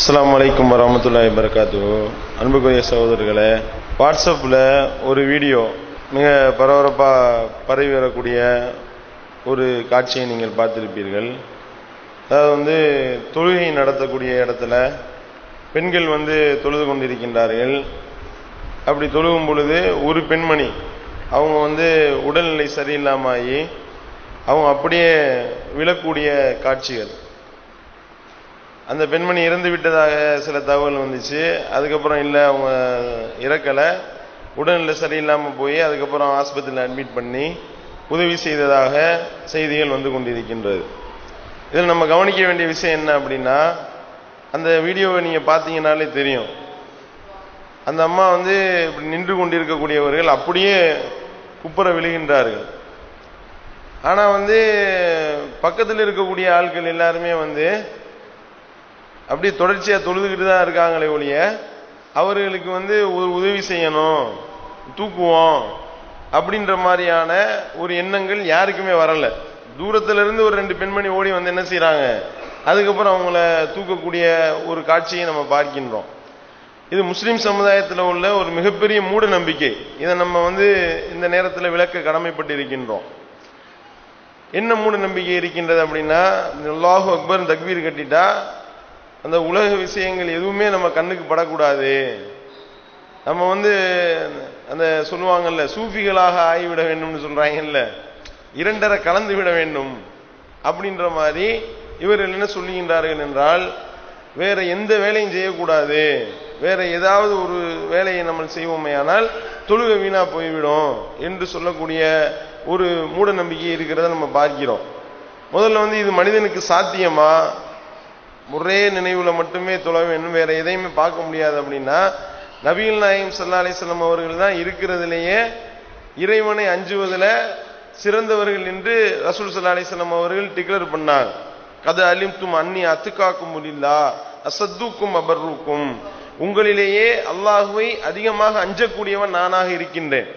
அஸ்லாம் வலைக்கம் வரமத்துல்லாஹி வரகாத்து அன்புக்குரிய சகோதரர்களே வாட்ஸ்அப்பில் ஒரு வீடியோ மிக பரபரப்பாக பரவி வரக்கூடிய ஒரு காட்சியை நீங்கள் பார்த்திருப்பீர்கள். அதாவது வந்து தொழுகை நடத்தக்கூடிய இடத்துல பெண்கள் வந்து தொழுது கொண்டிருக்கின்றார்கள். அப்படி தொழுகும் பொழுது ஒரு பெண்மணி அவங்க வந்து உடல்நிலை சரியில்லாமல் ஆகி அவங்க அப்படியே விழக்கூடிய காட்சிகள். அந்த பெண்மணி இறந்து விட்டதாக சில தகவல் வந்துச்சு. அதுக்கப்புறம் இல்லை அவங்க இறக்கலை. உடல்நிலை சரியில்லாமல் போய் அதுக்கப்புறம் ஆஸ்பத்திரியில் அட்மிட் பண்ணி உதவி செய்ததாக செய்திகள் வந்து கொண்டிருக்கின்றது. இதில் நம்ம கவனிக்க வேண்டிய விஷயம் என்ன அப்படின்னா அந்த வீடியோவை நீங்கள் பார்த்தீங்கன்னாலே தெரியும். அந்த அம்மா வந்து இப்படி நின்று கொண்டிருக்கக்கூடியவர்கள் அப்படியே குப்புற விழுகின்றார்கள். ஆனால் வந்து பக்கத்தில் இருக்கக்கூடிய ஆட்கள் எல்லாருமே வந்து அப்படியே தொடர்ச்சியாக தொழுதுகிட்டு தான் இருக்காங்களே ஒழிய அவர்களுக்கு வந்து ஒரு உதவி செய்யணும் தூக்குவோம் அப்படின்ற மாதிரியான ஒரு எண்ணங்கள் யாருக்குமே வரல. தூரத்துல இருந்து ஒரு ரெண்டு பெண்மணி ஓடி வந்து என்ன செய்கிறாங்க அதுக்கப்புறம் அவங்கள தூக்கக்கூடிய ஒரு காட்சியை நம்ம பார்க்கின்றோம். இது முஸ்லிம் சமுதாயத்தில் உள்ள ஒரு மிகப்பெரிய மூட நம்பிக்கை. இதை நம்ம வந்து இந்த நேரத்தில் விளக்க கடமைப்பட்டு இருக்கின்றோம் என்ன மூட நம்பிக்கை இருக்கின்றது அப்படின்னா லாஹு அக்பர் தக்பீர் கட்டிட்டா அந்த உலக விஷயங்கள் எதுவுமே நம்ம கண்ணுக்கு படக்கூடாது. நம்ம வந்து அந்த சொல்லுவாங்கல்ல சூஃபிகளாக ஆகிவிட வேண்டும்னு சொல்றாங்கல்ல இரண்டரை கலந்து விட வேண்டும் அப்படின்ற மாதிரி இவர்கள் என்ன சொல்லுகின்றார்கள் என்றால் வேற எந்த வேலையும் செய்யக்கூடாது. வேற ஏதாவது ஒரு வேலையை நம்ம செய்வோமே ஆனால் தொழுகை வீணா போய்விடும் என்று சொல்லக்கூடிய ஒரு மூட நம்பிக்கை இருக்கிறத நம்ம பார்க்கிறோம். முதல்ல வந்து இது மனிதனுக்கு சாத்தியமா? ஒரே நினைவுல மட்டுமே தொழ வேண்டும். வேற எதையுமே பார்க்க முடியாது அப்படின்னா நபிகள் நாயம் சல்லா அலிஸ்லாம் அவர்கள் தான் இருக்கிறதுலேயே இறைவனை அஞ்சுவதில் சிறந்தவர்கள் என்று ரசூல் சல்லா அலிஸ்லாம் அவர்கள் டிக்ளேர் பண்ணார் கதை அலிம்தும் அன்னி அத்துக்காக்கும் முடில்லா அசத்துக்கும் அபர்ருக்கும். உங்களிலேயே அல்லாஹுவை அதிகமாக அஞ்சக்கூடியவன் நானாக இருக்கின்றேன்.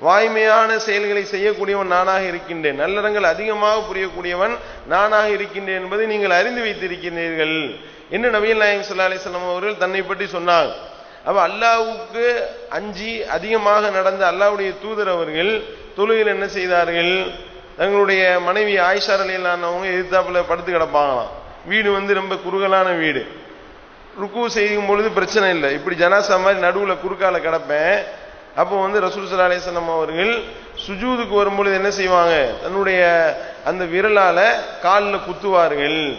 வாய்மையான செயல்களை செய்யக்கூடியவன் நானாக இருக்கின்றேன். நல்லறங்கள் அதிகமாக புரியக்கூடியவன் நானாக இருக்கின்றேன் என்பதை நீங்கள் அறிந்து வைத்திருக்கிறீர்கள். என்று நபிகள் நாயம் சல்லா அலிஸ்லாம் அவர்கள் தன்னை பற்றி சொன்னார். அப்ப அல்லாவுக்கு அஞ்சி அதிகமாக நடந்த அல்லாவுடைய தூதர் அவர்கள் தொழுகையில் என்ன செய்தார்கள்? தங்களுடைய மனைவி ஆயிஷா அலிலானவங்க எதிர்த்தாப்புல படுத்து கிடப்பாங்களாம். வீடு வந்து ரொம்ப குறுகலான வீடு. ருக்கு செய்யும் பொழுது பிரச்சனை இல்லை. இப்படி ஜனாசா மாதிரி நடுவில் குறுக்கால கிடப்பேன். அப்போ வந்து ரசூல் சல்லா அலிஸ்லாம் அவர்கள் சுஜூதுக்கு வரும்பொழுது என்ன செய்வாங்க? தன்னுடைய அந்த விரலால காலில் குத்துவார்கள்.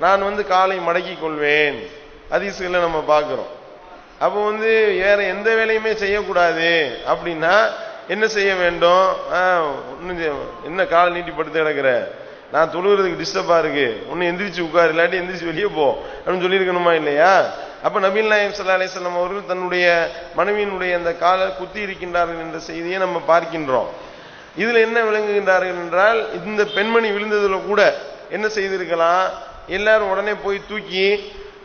நான் வந்து காலை மடக்கி கொள்வேன். அதிசயங்களை நம்ம பார்க்குறோம். அப்போ வந்து வேற எந்த வேலையுமே செய்யக்கூடாது. அப்படின்னா என்ன செய்ய வேண்டும்? என்ன காலை நீட்டி படுத்து கிடக்குற? நான் தொழுகிறதுக்கு டிஸ்டர்பாக இருக்கு. ஒன்று எந்திரிச்சு உட்காரு. இல்லாட்டி எந்திரிச்சு வெளியே போ. அப்படின்னு சொல்லியிருக்கணுமா இல்லையா? அப்ப நபீல் நாயம் சல்லா அலிஸ்லாம் அவர்கள் தன்னுடைய மனைவியினுடைய அந்த காலை குத்தி இருக்கின்றார்கள் என்ற செய்தியை நம்ம பார்க்கின்றோம். இதுல என்ன விளங்குகின்றார்கள் என்றால் இந்த பெண்மணி விழுந்ததுல கூட என்ன செய்திருக்கலாம்? எல்லாரும் உடனே போய் தூக்கி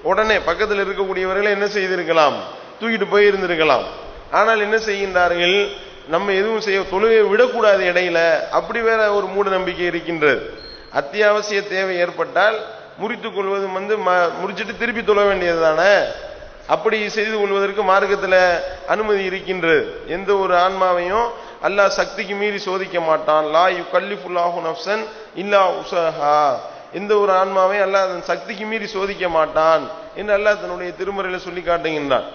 உடனே பக்கத்தில் இருக்கக்கூடியவர்களை என்ன செய்திருக்கலாம்? தூக்கிட்டு போய் இருந்திருக்கலாம். ஆனால் என்ன செய்கின்றார்கள்? நம்ம எதுவும் செய்ய தொழுகை விடக்கூடாது இடையில. அப்படி வேற ஒரு மூட நம்பிக்கை இருக்கின்றது. அத்தியாவசிய தேவை ஏற்பட்டால் முறித்துக் கொள்வது வந்து முடிச்சிட்டு திருப்பி தொழ வேண்டியது தானே அப்படி செய்து கொள்வதற்கு மார்க்கத்தில் அனுமதி இருக்கின்றது எந்த ஒரு ஆன்மாவையும் அல்லாஹ் சக்திக்கு மீறி சோதிக்க மாட்டான். லா யு கல்லிஃபுல்லாஹு நப்சன் இல்லா உசஹா எந்த ஒரு ஆன்மாவையும் அல்லாஹ் அதன் சக்திக்கு மீறி சோதிக்க மாட்டான் என்று அல்லாஹ் தன்னுடைய திருமறையில் சொல்லி காட்டுகின்றான்.